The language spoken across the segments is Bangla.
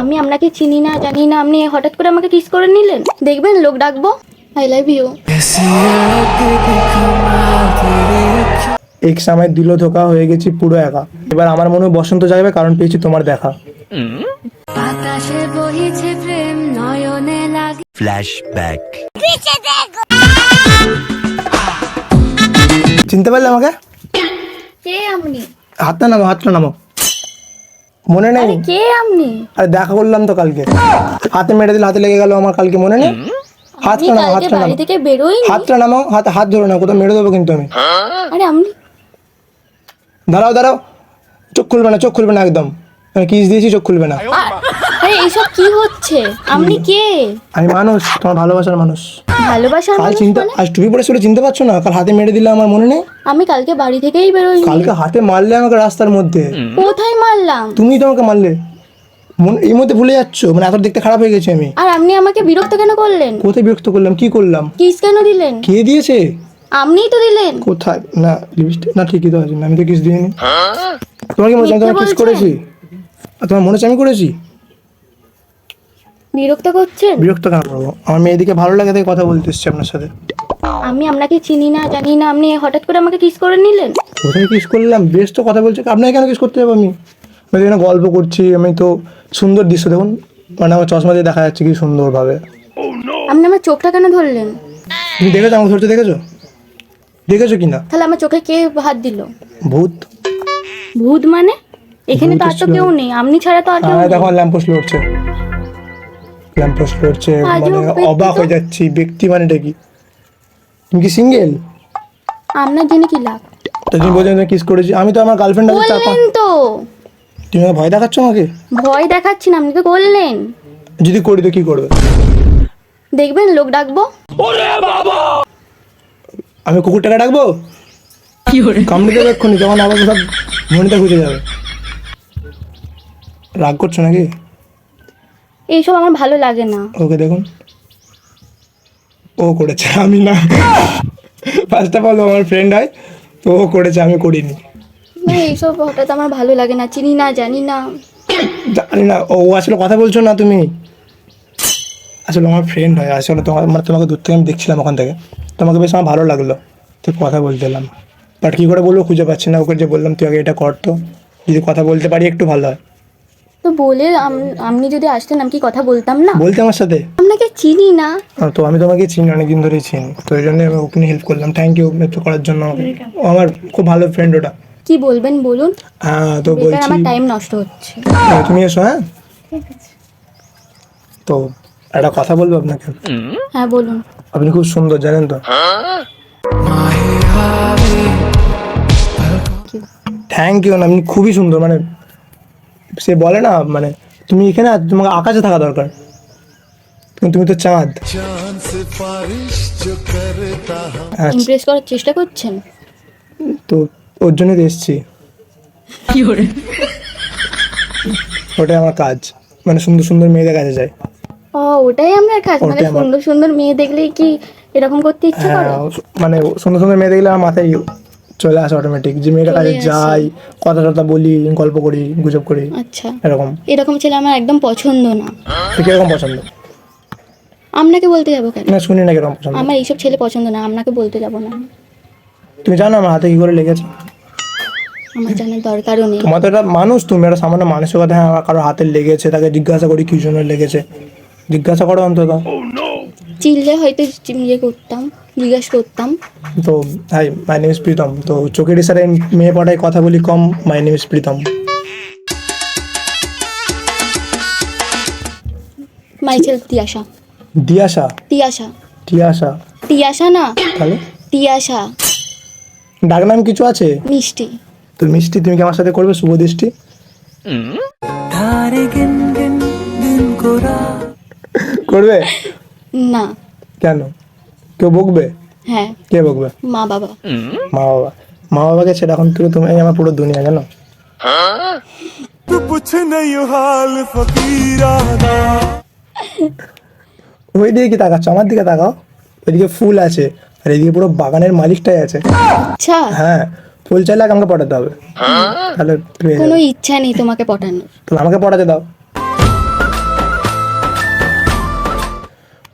আমি আপনাকে চিনি না জানি না। আপনি হঠাৎ করে আমাকে কিস করে নিলেন? দেখবেন লোক ডাকবো। আই লাভ ইউ এক সময় দিল ধোকা হয়ে গেছি পুরো একা। এবার আমার মনে হয় বসন্ত যাবে কারণ পেয়েছি তোমার দেখা। আকাশে বহিছে প্রেম নয়নে লাগে। Flashback. চিনতে পারলে আমাকে? কে আপনি? হাতটা নামো হাতটা নামো। মনে নেই? কে আপনি? আরে দেখা করলাম তো কালকে। হাতে মেরে দিল হাতে লেগে গেল আমার কালকে মনে নেই? হাতটা নামো হাতটা বাড়ি নামো থেকে বেরোই হাতটা নামো হাত হাত ধরো না কোথাও মেরে দেবো কিন্তু আমি। আরে আপনি দাঁড়াও দাঁড়াও। চোখ খুলবে না চোখ খুলবে না একদম। মানে কিস দিয়েছি চোখ খুলবে না। এইসব কি হচ্ছে? আপনি কে? আমি মানুষ তোমার ভালোবাসার মানুষ। ভালোবাসার কাল মানুষ চিন্তা মানে? আজ টুপি পরে শুলে চিনতে পারছ না? কাল হাতে মেরে দিলে আমার মনে নেই? আমি কালকে বাড়ি থেকেই বেরোই কালকে হাতে মারলে আমাকে রাস্তার মধ্যে। কোথায় মারলাম? তুমি তো আমাকে মারলে। মন- এই মধ্যে ভুলে যাচ্ছ। মানে এত দেখতে খারাপ হয়ে গেছে আমি। আর আপনি আমাকে বিরক্ত কেন করলেন? কোথায় বিরক্ত করলাম? কি করলাম? কিস কেন দিলেন? কে দিয়েছে? আপনিই তো দিলেন। কোথায়? না লিপস্টিক না ঠিকই তো আছে। না, আমি তো কিস দিইনি। তোমার কি মনে হচ্ছে আমি তোমার কিস করেছি? আর তোমার মনে হচ্ছে আমি করেছি? বিরক্ত করছেন? বিরক্ত কেন করব? আমার মেয়েদিকে ভালো লাগে তাই কথা বলতে এসছি আপনার সাথে। আমি আপনাকে চিনি না জানি না আপনি হঠাৎ করে আমাকে কিস করে নিলেন? কোথায় কিস করলাম? বেশ তো কথা বলছি। আপনাকে কেন কিস করতে যাব আমি? আমি এখানে গল্প করছি আমি তো সুন্দর দৃশ্য। দেখুন মানে আমার চশমা দিয়ে দেখা যাচ্ছে কি সুন্দরভাবে। আপনি আমার চোখটা কেন ধরলেন? তুমি দেখেছ আমাকে ধরতে? দেখেছ? দেখেছ কি না? তাহলে আমার চোখে কে হাত দিল? ভূত। ভূত মানে? এখানে তো আর তো কেউ নেই আপনি ছাড়া তো আর কেউ হ্যাঁ। দেখো ল্যাম্পোস্ট লড়ছে। লড়ছে আজব মানে অবাক হয়ে যাচ্ছি ব্যক্তি মানেটা কি? তুমি কি সিঙ্গেল আপনার জেনে কি লাভ। তো তুমি বলছো তুমি কিস করেছি। আমি তো আমার গার্লফ্রেন্ড আছে চাপা। বললেন তো। তুমি আমাকে ভয় দেখাচ্ছ আমাকে? ভয় দেখাচ্ছি না আপনি তো বললেন। যদি করি তো কি করবে? দেখবেন লোক ডাকবো। আমি কুকুরটাকে ডাকবো? কামড়ে দেবে এক্ষুনি যখন আবার সব মনিটা ঘুচে যাবে। রাগ করছ নাকি? এইসব আমার ভালো লাগে না। ওকে দেখুন। ও করেছে আমি না। ফার্স্ট অফ অল আমার ফ্রেন্ড হয় তো ও করেছে আমি করিনি। না এইসব হঠাৎ আমার ভালো লাগে না চিনি না জানি না। জানি না ও আসলে কথা বলছো না তুমি? আসলে আমার ফ্রেন্ড হয় আসলে তোমার মানে তোমাকে দূর থেকে আমি দেখছিলাম ওখান থেকে। তোমাকে বেশ আমার ভালো লাগল তো কথা বলতে এলাম। বাট কী করে বলব খুঁজে পাচ্ছি না ওকে যে বললাম তুই আগে এটা কর তো। যদি কথা বলতে পারি একটু ভালো হয়। তো বলে আম- আপনি যদি আসতেন আমি কি কথা বলতাম না? বলতে আমার সাথে। আপনাকে চিনি না? তো আমি তোমাকে চিনি অনেকদিন ধরেই চিনি। তো এই জন্য আমি ওকে হেল্প করলাম। থ্যাংক ইউ একটু করার জন্য ও আমার খুব ভালো ফ্রেন্ড ওটা। কি বলবেন বলুন? হ্যাঁ তো বলছি আমার টাইম নষ্ট হচ্ছে। তুমি এসো হ্যাঁ? তো একটা কথা বলব আপনাকে? হ্যাঁ বলুন। আপনি খুব সুন্দর জানেন তো? থ্যাংক ইউ না আপনি খুবই সুন্দর মানে সে বলে না মানে তুমি এখানে তোমাকে আকাশে থাকা দরকার। তুমি তো চাঁদ। হ্যাঁ, ইমপ্রেস করার চেষ্টা করছেন? তো ওর জন্যই তো এসছি। ওটাই আমার কাজ মানে সুন্দর সুন্দর মেয়েদের কাছে যাই। ও ওটাই আপনার কাজ মানে সুন্দর সুন্দর মেয়ে দেখলেই কি এরকম করতে ইচ্ছে করে? হ্যাঁ মানে সুন্দর সুন্দর মেয়ে দেখলে আমার মাথায় চলে আসে অটোমেটিক যে মেয়েটার কাছে যাই কথা টথা বলি গল্প করি গুজব করি আচ্ছা। এরকম। এরকম ছেলে আমার একদম পছন্দ না। কীরকম পছন্দ? আপনাকে বলতে যাব কেন? না শুনি না কীরকম পছন্দ। আমার এইসব ছেলে পছন্দ না আপনাকে বলতে যাব না। তুমি জানো আমার হাতে কি করে লেগেছে? আমার জানার দরকারও নেই। তোমার তো একটা মানুষ তুমি একটা সামান্য মানুষের কথা হ্যাঁ কারও হাতে লেগেছে তাকে জিজ্ঞাসা করি কি জন্য লেগেছে। জিজ্ঞাসা করো অন্তত। চিনলে হয়তো ইয়ে করতাম। জিজ্ঞাসা করতাম। তো hi my name is Pritam তো চোখের ইশারে মেয়ে পড়ায় কথা বলি কম my name is Pritam Michael Tiyasha. Diyasha Tiyasha. Tiyasha Tiyasha না? তাহলে? তিয়াশা। ডাকনাম কিছু আছে? মিষ্টি। তো মিষ্টি তুমি কি আমার সাথে করবে? শুভ দৃষ্টি। করবে? না। কেন? কেউ বকবে? হ্যাঁ। কে বকবে? মা বাবা। মা বাবা। মা বাবাকে ছেড়ে এখন তুমি তুমি আমার পুরো দুনিয়া জানো? হ্যাঁ? ওই দিকে কি তাকাচ্ছ? আমার দিকে তাকাও। ওইদিকে ফুল আছে আর এদিকে পুরো বাগানের মালিকটাই আছে। আচ্ছা। হ্যাঁ ফুল চাইলে আমাকে পটাতে হবে। হ্যাঁ? তাহলে কোনো ইচ্ছা নেই তোমাকে পটানোর। তো আমাকে পটাতে দাও।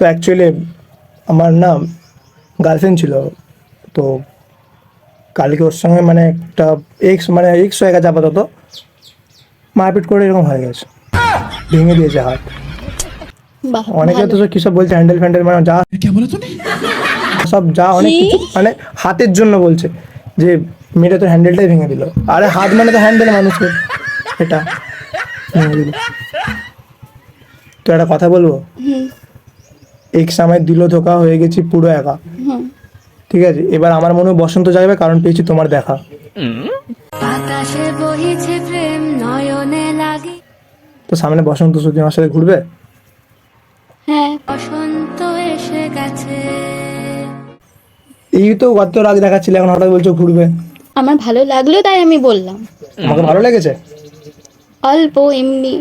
তো অ্যাকচুয়ালি আমার না গার্লফ্রেন্ড ছিল তো কালকে ওর সঙ্গে মানে একটা এক্স মানে এক্স হয়ে গেছে আপাতত। মারপিট করে এরকম হয়ে গেছে। ভেঙে দিয়েছে হাত। অনেকে তো। কী সব বলছে হ্যান্ডেল ফ্যান্ডেল মানে যা সব যা অনেক কিছু মানে হাতের জন্য বলছে যে মেয়েটা তো হ্যান্ডেলটাই ভেঙে দিল। আরে হাত মানে তো হ্যান্ডেল মানুষের। এটা। ভেঙে দিল। তো একটা কথা বলব? হুম এক সময় দিল ধোকা হয়ে গেছি পুরো একা। ঠিক আছে? এবার আমার মনে বসন্ত যাবে কারণ পেয়েছি তোমার দেখা। তো সামনে বসন্ত সুদি আমার সাথে ঘুরবে? হ্যাঁ বসন্ত এসে গেছে। এই তো গত রাগ দেখাচ্ছিলে এখন হঠাৎ বলছো ঘুরবে। আমার ভালো লাগল তাই আমি বললাম। আমাকে ভালো লেগেছে? অল্প এমনি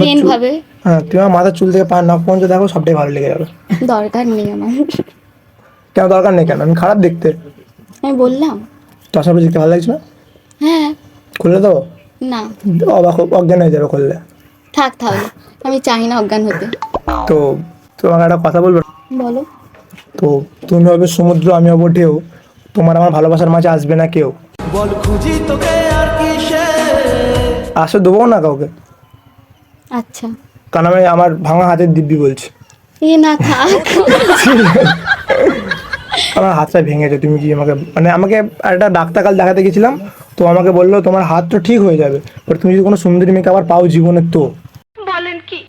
ফ্রেন্ড ভাবে। হ্যাঁ তুই আমার মাথার চুল থেকে পা নখ পর্যন্ত দেখো সবটাই ভালো লেগে যাবে। দরকার নেই আমার। কেন দরকার নেই কেন? আমি খারাপ দেখতে। আমি বললাম। তো আসার দেখতে ভালো লাগছে না? হ্যাঁ। খুললে দেবো না। অবাক অজ্ঞান হয়ে যাবে করলে থাক তাহলে আমি চাই না অজ্ঞান হতে। তো তোমাকে একটা কথা বলব? বলো। তো তুমি হবে সমুদ্র আমি হব ঢেউ। তোমার আমার ভালোবাসার মাঝে আসবে না কেউ। আসে দেবো না কাউকে? আচ্ছা। কারণ আমি আমার ভাঙা হাতের দিব্যি বলছি। এ না থাক। আমার হাতটা ভেঙে ভেঙেছে তুমি কি আমাকে মানে আমাকে একটা ডাক্তার কাল দেখাতে গেছিলাম তো আমাকে বলল তোমার হাত তো ঠিক হয়ে যাবে বাট তুমি যদি কোনো সুন্দরী মেয়েকে আবার পাও জীবনে তো। বলেন কি?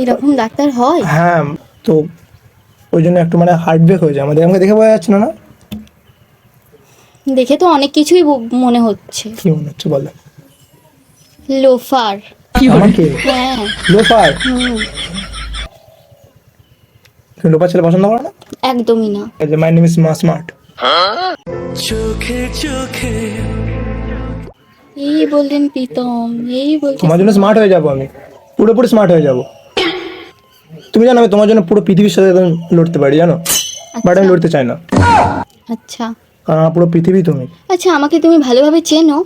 এরকম ডাক্তার হয়? হ্যাঁ তো ওই জন্য একটু মানে হার্ট ব্রেক হয়ে যায়। আমাদের আমাকে দেখে বোঝা যাচ্ছে না না? দেখে তো অনেক কিছুই মনে হচ্ছে। কি মনে হচ্ছে বলো? লোফার। আমাকে? হ্যাঁ। তুমি ছেলে পছন্দ করো না? একদমই না। মাই নেম ইজ স্মার্ট এই বললেন প্রীতম এই বলছেন তোমার জন্য স্মার্ট হয়ে যাব আমি। পুরোপুরি স্মার্ট হয়ে যাব। তুমি জানো আমি তোমার জন্য পুরো পৃথিবীর সাথে একদম লড়তে পারি জানো? বাট আমি লড়তে চাই না। আচ্ছা। কারণ আমার পুরো পৃথিবী তুমি। আচ্ছা আমাকে তুমি ভালোভাবে চেনো?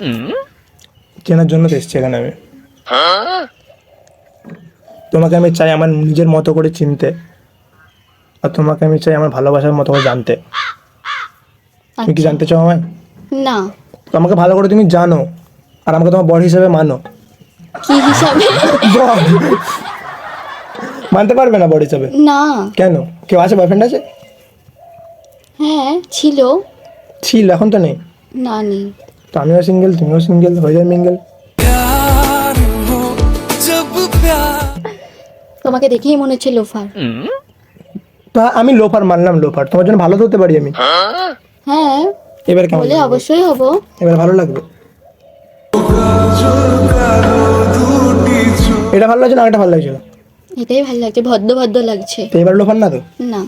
চেনার জন্য তো এসছি এখানে আমি। তোমাকে আমি চাই আমার নিজের মতো করে চিনতে। আর তোমাকে আমি চাই আমার ভালোবাসার মতো করে জানতে। তুমি কি আচ্ছা। জানতে চাও আমায়? না। আমাকে ভালো করে তুমি জানো। আর আমাকে তোমার বড় হিসেবে মানো। কি হিসাবে? মানতে পারবে না বড় হিসাবে? না। কেন? কেউ আছে বয়ফ্রেন্ড আছে? হ্যাঁ ছিল। ছিল এখন তো নেই। না নেই। তো আমিও সিঙ্গেল তুমিও সিঙ্গেল হয়ে যায় মিঙ্গেল তোমাকে দেখেই মনে হচ্ছে লোফার। তো আমি লোফার মানলাম লোফার তোমার জন্য ভালো হতে পারি আমি। হ্যাঁ এবার কেমন? বলে অবশ্যই হব। এবার ভালো লাগবে। এটা ভালো লাগছে না একটা ভালো লাগছে? এটাই ভালো লাগছে ভদ্র ভদ্র লাগছে। তো এবার লোফার না তো? না।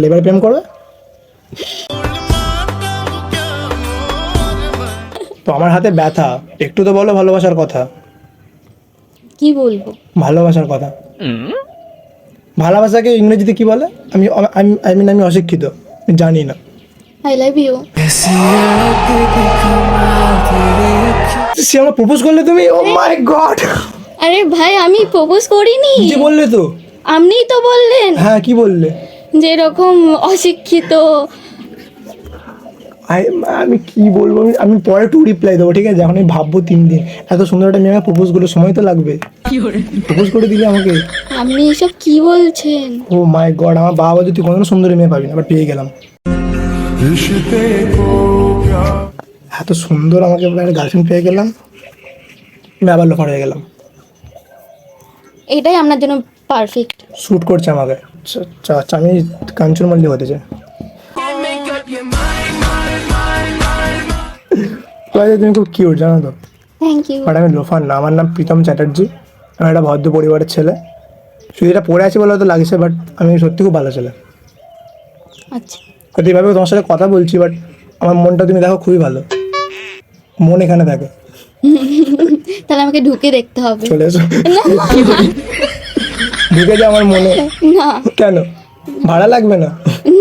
লেবার প্রেম করবে? তো আমার হাতে ব্যথা একটু তো বলো ভালোবাসার কথা। কি বলব? ভালোবাসার কথা। ভালোবাসাকে ইংরেজিতে কি বলে? আমি আমি আই মিন আমি অশিক্ষিত জানি না। আই লাভ ইউ সে আমার প্রপোজ করলে তুমি? ও মাই গড আরে ভাই আমি প্রপোজ করিনি। কি বললে তো? আপনিই তো বললেন। হ্যাঁ কি বললে? যে এরকম অশিক্ষিত আমি কি বলব? আমি- আমি পরে টু রিপ্লাই দেবো ঠিক আছে? এখন আমি ভাববো তিন দিন। এত সুন্দর একটা মেয়ে প্রপোজ করলে সময় তো লাগবে। প্রপোজ করে? দিলে আমাকে? আপনি এসব কি বলছেন? ও মাই গড আমার বাবা যদি কোনো সুন্দর মেয়ে পাবি না আবার পেয়ে গেলাম। এত সুন্দর আমাকে একটা গার্লফ্রেন্ড পেয়ে গেলাম। আমি আবার লোফার হয়ে গেলাম। এটাই আপনার জন্য পারফেক্ট শ্যুট করছে আমাকে। আচ্ছা, আচ্ছা আচ্ছা, আমি কাঞ্চন মল্লিক হতে চাই। কয়েক তুমি খুব কিউট জানো তো? থ্যাংক ইউ বাট আমি লোফার না আমার নাম প্রীতম চ্যাটার্জি। আমি একটা ভদ্র পরিবারের ছেলে। শুধু এটা পড়ে আছি বলে হয়তো লাগছে বাট আমি সত্যি খুব ভালো ছেলে। আচ্ছা। হয়তো এইভাবে তোমার সাথে কথা বলছি বাট আমার মনটা তুমি দেখো খুবই ভালো। মন এখানে থাকে তাহলে আমাকে ঢুকে দেখতে হবে। চলে এসো। ঢুকে যা আমার মনে। না। কেন? ভাড়া লাগবে না?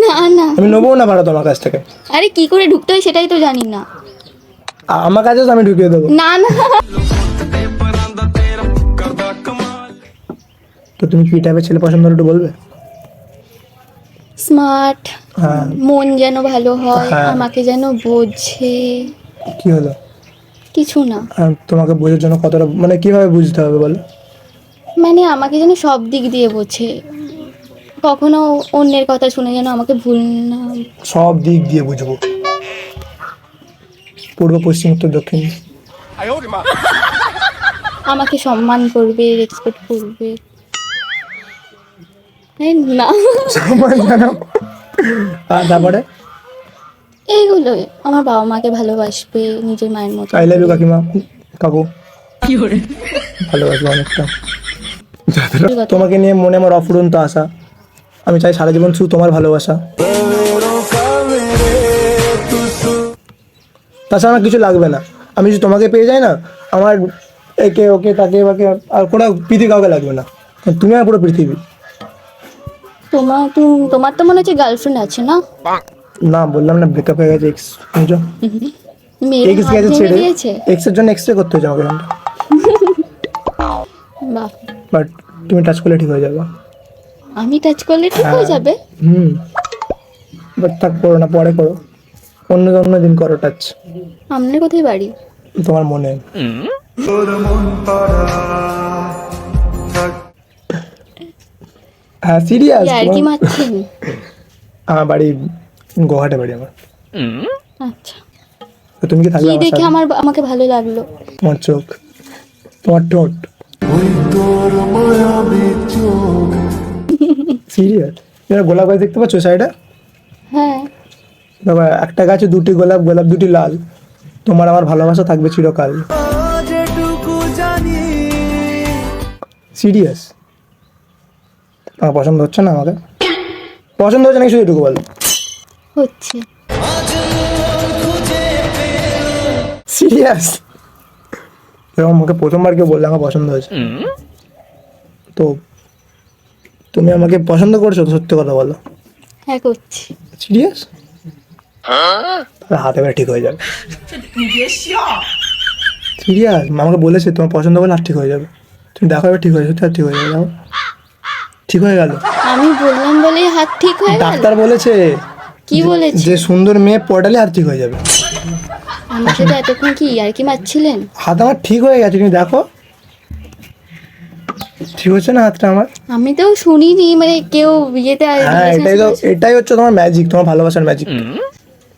না না। আমি নেব না ভাড়া তোমার কাছ থেকে? আরে কি করে ঢুকতে হয় সেটাই তো জানি না। আমার কাছে আমি ঢুকিয়ে দেবো। না না। তো তুমি কি টাইপের ছেলে পছন্দ একটু বলবে? স্মার্ট হ্যাঁ। মন যেন ভালো হয় হ্যাঁ। আমাকে যেন বোঝে। কি হলো? কিছু না। তোমাকে বোঝার জন্য কতটা মানে কীভাবে বুঝতে হবে বলো? মানে আমাকে যেন সব দিক দিয়ে বোঝে। কখনো অন্যের কথা শুনে যেন আমাকে ভুল না সব দিক দিয়ে বুঝব। পূর্ব পশ্চিম উত্তর দক্ষিণ। আমাকে সম্মান করবে রেসপেক্ট করবে। না। জানো আর তারপরে? এইগুলোই আমার বাবা মাকে ভালোবাসবে নিজের মায়ের মতো। আই লাভ ইউ কাকিমা। কাকু। ভালোবাসি অনেকটা। যতটা তোমাকে নিয়ে মনে আমার অফুরন্ত আশা। আমি চাই সারা জীবন শুধু তোমার ভালোবাসা। তাছাড়া আমার কিছু লাগবে না। আমি যদি তোমাকে পেয়ে যাই না আমার একে ওকে তাকে বাকে আর কোনো পৃথিবী কাউকে লাগবে না। তুমি আমার পুরো পৃথিবী। তোমার তুমি- তোমার তো মনে হচ্ছে গার্লফ্রেন্ড আছে না? না বললাম না ব্রেকআপ হয়ে গেছে এক্স মেয়ের এক্স গেছে ছেড়ে। দিয়েছে। এক্সের জন্য এক্স রে করতে হয়েছে আমাকে বাহ। বাট তুমি টাচ করলে ঠিক হয়ে যাবে। আমি টাচ করলে ঠিক হয়ে যাবে? হুম। বাট থাক করো না পরে করো। অন্য অন্য দিন করো টাচ আপনার কোথায় বাড়ি? তোমার মনে। হ্যাঁ সিরিয়াস আর কি মারছেন আমার বাড়ি গোহাটে বাড়ি আমার। আচ্ছা। তো তুমি কি থাকবে কি দেখে আমার আমাকে ভালো লাগল? তোমার চোখ। তোমার ঠোঁট। সিরিয়াস তুমি গোলাপ গাছ দেখতে পাচ্ছ সাইডে হ্যাঁ। একটা গাছে দুটি গোলাপ গোলাপ দুটি লাল। তোমার আমার ভালোবাসা থাকবে চিরকাল। সিরিয়াস আমার পছন্দ হচ্ছে না আমাকে পছন্দ হচ্ছে নাকি শুধু এটুকু বলো? হচ্ছে। সিরিয়াস এরকম আমাকে প্রথমবার কেউ বললে আমার পছন্দ হয়েছে। তো তুমি আমাকে পছন্দ করছ তো সত্যি কথা বলো। হ্যাঁ করছি। সিরিয়াস হাতে করে ঠিক হয়ে যাবে। সিরিয়াস আমাকে বলেছে তোমার পছন্দ করলে আর ঠিক হয়ে যাবে। তুমি দেখো এবার ঠিক হয়ে যাবে আর ঠিক হয়ে যাবে। ঠিক হয়ে গেল। আমি বললাম বলেই হাত ঠিক হয়ে গেল। ডাক্তার বলেছে কি বলেছে? যে সুন্দর মেয়ে পটালে আর ঠিক হয়ে যাবে। আমার সাথে এতক্ষণ কি আর কি মারছিলেন? হাত আমার ঠিক হয়ে গেছে তুমি দেখো। ঠিক হচ্ছে না হাতটা আমার? আমি তো শুনিনি মানে কেউ বিয়েতে আর হ্যাঁ এটাই তো এটাই হচ্ছে তোমার ম্যাজিক তোমার ভালোবাসার ম্যাজিক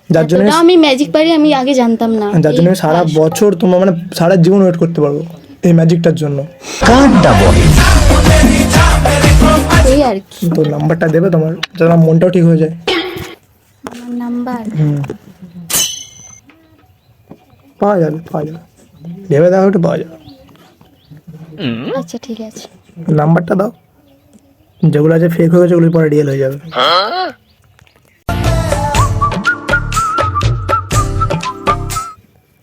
যার জন্য আমি ম্যাজিক পারি আমি আগে জানতাম না যার জন্য আমি সারা বছর তোমার মানে সারা জীবন ওয়েট করতে পারব এই ম্যাজিকটার জন্য। এই আর কি। তো নাম্বারটা দেবে তোমার আমার মনটাও ঠিক হয়ে যায়। আমার নাম্বার। হুম। পাওয়া যাবে পাওয়া যাবে। ভেবে দেখো একটু পাওয়া যাবে। আচ্ছা ঠিক আছে। নাম্বারটা দাও। যেগুলো আছে ফেক হয়ে গেছে ওগুলো পরে রিয়েল হয়ে যাবে।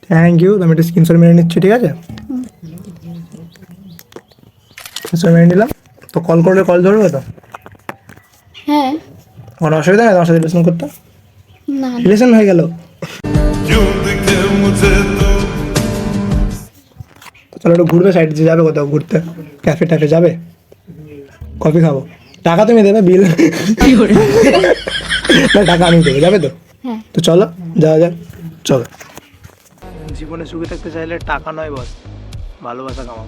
থ্যাংক ইউ আমি একটা স্ক্রিনশট মেরে নিচ্ছি ঠিক আছে? স্ক্রিনশট মেরে নিলাম। তো কল করলে কল ধরবে তো? হ্যাঁ। কোনো অসুবিধা নেই তোমার সাথে রিলেশন করতে? না। রিলেশন হয়ে গেল। চলো একটু ঘুরবে সাইড দিয়ে যাবে কোথাও ঘুরতে? ক্যাফে ট্যাফে যাবে? কফি খাব। টাকা তুমি দেবে বিল না টাকা আমি দেবো যাবে তো? হ্যাঁ। তো চলো যাওয়া যাক। চলো। জীবনে সুখে থাকতে চাইলে টাকা নয় বস। ভালোবাসা কামাও।